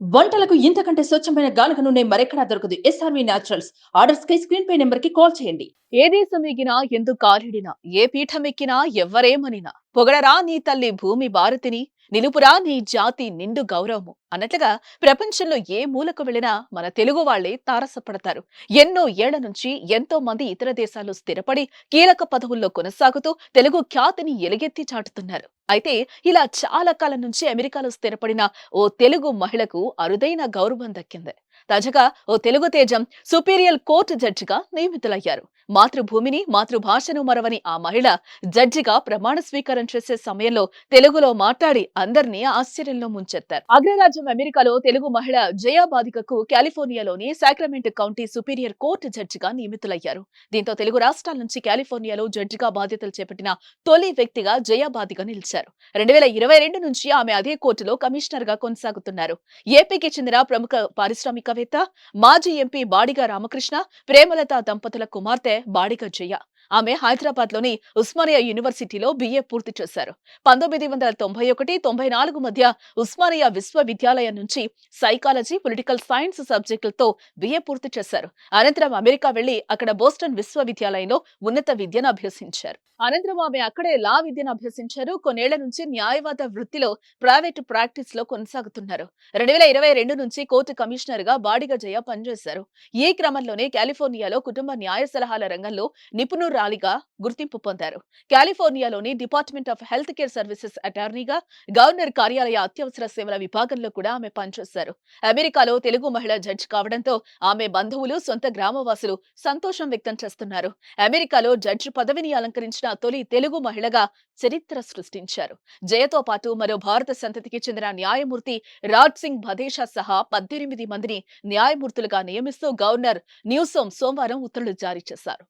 వంటలకు ఇంతకంటే స్వచ్ఛమైన గానుక నూనె మరెక్కడా దొరకదు. ఎస్ఆర్వి న్యాచురల్స్ ఆర్డర్స్ కై స్క్రీన్ పై నెంబర్కి కాల్ చేయండి. ఏ దేశం ఎగినా ఎందుకు కాలిడినా ఏ పీఠం ఎక్కినా ఎవరేమనినా పొగడరా నీ తల్లి భూమి భారతిని నిలుపురా నీ జాతి నిండు గౌరవము. అన్నట్లుగా ప్రపంచంలో ఏ మూలకు వెళ్ళినా మన తెలుగు వాళ్ళే తారసపడతారు. ఎన్నో ఏళ్ళ నుంచి ఎంతో మంది ఇతర దేశాల్లో స్థిరపడి కీలక పదవుల్లో కొనసాగుతూ తెలుగు ఖ్యాతిని ఎలుగెత్తి చాటుతున్నారు. అయితే ఇలా చాలా కాలం నుంచి అమెరికాలో స్థిరపడిన ఓ తెలుగు మహిళకు అరుదైన గౌరవం దక్కింది. తాజాగా ఓ తెలుగు తేజం సుపీరియర్ కోర్టు జడ్జిగా నియమితులయ్యారు. మాతృభూమిని మాతృభాషను మరవని ఆ మహిళ జడ్జిగా ప్రమాణ స్వీకారం చేసే సమయంలో తెలుగులో మాట్లాడి అందరినీ ఆశ్చర్యంలో ముంచెత్తారు. అగ్రరాజ్యం అమెరికాలో తెలుగు మహిళ జయా బాధికకు కాలిఫోర్నియాలోని సాక్రమెంట్ కౌంటీ సుపీరియర్ కోర్టు జడ్జిగా నియమితులయ్యారు. దీంతో తెలుగు రాష్ట్రాల నుంచి కాలిఫోర్నియాలో జడ్జిగా బాధ్యతలు చేపట్టిన తొలి వ్యక్తిగా జయా బాధిక నిలిచారు. రెండు వేల ఇరవై రెండు నుంచి ఆమె అదే కోర్టులో కమిషనర్గా కొనసాగుతున్నారు. ఏపీకి చెందిన ప్రముఖ పారిశ్రామిక పారిశ్రామికవేత్త మాజీ ఎంపీ బాడిగ రామకృష్ణ ప్రేమలత దంపతుల కుమార్తె బాడిగ జయ. ఆమె హైదరాబాద్లోని ఉస్మానియా యూనివర్సిటీలో బిఏ పూర్తి చేశారు. పంతొమ్మిది వందల తొంభై ఒకటి తొంభై నాలుగు మధ్య ఉస్మానియా విశ్వవిద్యాలయం నుంచి సైకాలజీ పొలిటికల్ సైన్స్ సబ్జెక్టులతో బిఏ పూర్తి చేశారు. అనంతరం అమెరికా వెళ్ళి అక్కడ బోస్టన్ విశ్వవిద్యాలయంలో ఉన్నత విద్యను అభ్యసించారు. అనంతరం ఆమె అక్కడే లా విద్యను అభ్యసించారు. కొన్నేళ్ళ నుంచి న్యాయవాద వృత్తిలో ప్రైవేట్ ప్రాక్టీస్లో కొనసాగుతున్నారు. రెండు వేల ఇరవై రెండు నుంచి కోర్టు కమిషనర్గా బాడిగ జయ పనిచేశారు. ఈ క్రమంలోనే కాలిఫోర్నియాలో కుటుంబ న్యాయ సలహాల రంగంలో నిపుణురాలిగా గుర్తింపు పొందారు. కాలిఫోర్నియాలోని department of health care services అటార్నీగా governor కార్యాలయ అత్యవసర సేవల విభాగంలో కూడా ఆమె పనిచేశారు. అమెరికాలో తెలుగు మహిళ జడ్జి కావడంతో ఆమె బంధువులు సొంత గ్రామవాసులు సంతోషం వ్యక్తం చేస్తున్నారు. అమెరికాలో జడ్జి పదవిని అలంకరించిన తొలి తెలుగు మహిళగా చరిత్ర సృష్టించారు. జయతో పాటు మరో భారత సంతతికి చెందిన న్యాయమూర్తి రాజ్ సింగ్ భదేశా సహా పద్దెనిమిది మందిని న్యాయమూర్తులుగా నియమిస్తూ గవర్నర్ న్యూసోమ్ సోమవారం ఉత్తర్వులు జారీ చేశారు.